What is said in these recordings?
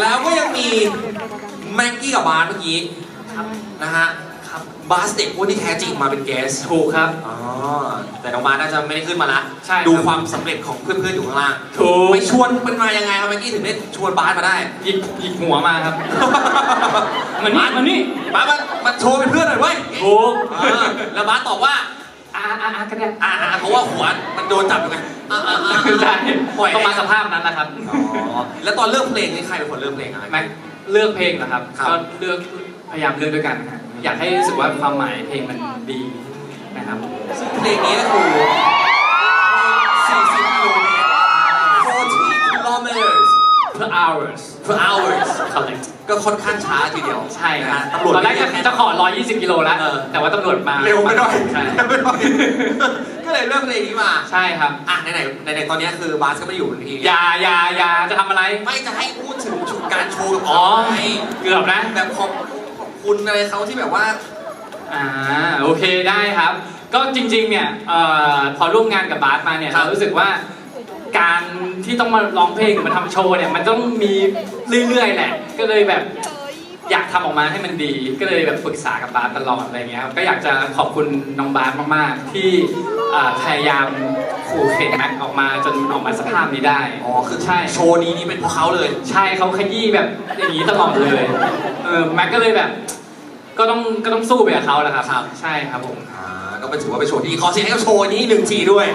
แล้วก็ยังมีแม็กกี้กับบาสเมื่อกี้นะฮะครับบาสเด็กอ้วนที่แท้จริงมาเป็นเกสถูกครับ อ๋อ แต่น้องบาสน่าจะไม่ได้ขึ้นมาละใช่ครับ ดูความสำเร็จของเพื่อนๆอยู่ข้างล่างถูกไปชวนมันมายังไงครับแม็กกี้ถึงได้ชวนบาสมาได้ หยิกหยิกหัวมาครับมานี่มานี่บาสมามาโชว์เป็นเพื่อนหน่อยเว้ยถูกอ่าแล้วบาสตอบว่า อ่าอ่าอ่าก็ได้อ่าอ่าเพราะว่าหัวมันโดนจับอยู่ไงอ่าอ่าอ่า ใช่ปล่อยต้องมาสภาพนั้นแหละครับ อ๋อแล้วตอนเลือกเพลงนี่ใครเป็นคนเลือกเพลงอะไร แม็กเลือกเพลงนะครับครับ ก็เลือกพยายามเลือกด้วยกันครับอยากให้รู้สึกว่าความหมายเพลงมันดีนะครับ ซึ่งเพลงนี้ก็คือ hours per hours correct ก็ค่อนข้างช้าทีเดียวใช่ครับนะฮะตำรวจตอนแรกจะไม่จะขอ 120 กิโลแล้วเออแต่ว่าตำรวจมาเร็วไปหน่อยใช่เร็วไปหน่อยก็เลยเลือกเพลงนี้มา ใช่ครับ อะไหนๆไหนๆตอนนี้คือบาสก็ไม่อยู่บนทีอย่าอย่าอย่าจะทำอะไร ไม่จะให้พูดถึงชุดการโชว์กับอ๋อเขาไงเกือบนะ แบบขอบขอบคุณอะไรเขาที่แบบว่า อ่า โอเคได้ครับ ก็จริงๆเนี่ยเอ่อพอร่วมงานกับบาสมาเนี่ยครับเรารู้สึกว่า การที่ต้องมาร้องเพลงหรือมาทำโชว์เนี่ยมันต้องมีเรื่อยๆแหละ ก็เลยแบบอยากทำออกมาให้มันดี ก็เลยแบบปรึกษากับบาสตลอดอะไรเงี้ยครับก็อยากจะขอบคุณน้องบาสมากๆ ที่อ่าพยายามขู่เข็นแม็กออกมาจนออกมาสภาพนี้ได้ อ๋อคือใช่ โชว์นี้นี่เป็นเพราะเขาเลย ใช่เขาขยี้แบบอย่างนี้ตลอดเลยเออแม็กก็เลยแบบ ก็ต้องก็ต้องสู้ไปกับเขาแหละครับ ครับ ใช่ครับผม อ่าก็เป็นถือว่าเป็นโชว์ที่ดีขอเสียงให้กับโชว์นี้หนึ่งทีด้วย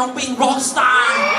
น้องปิงร็อกสตาร์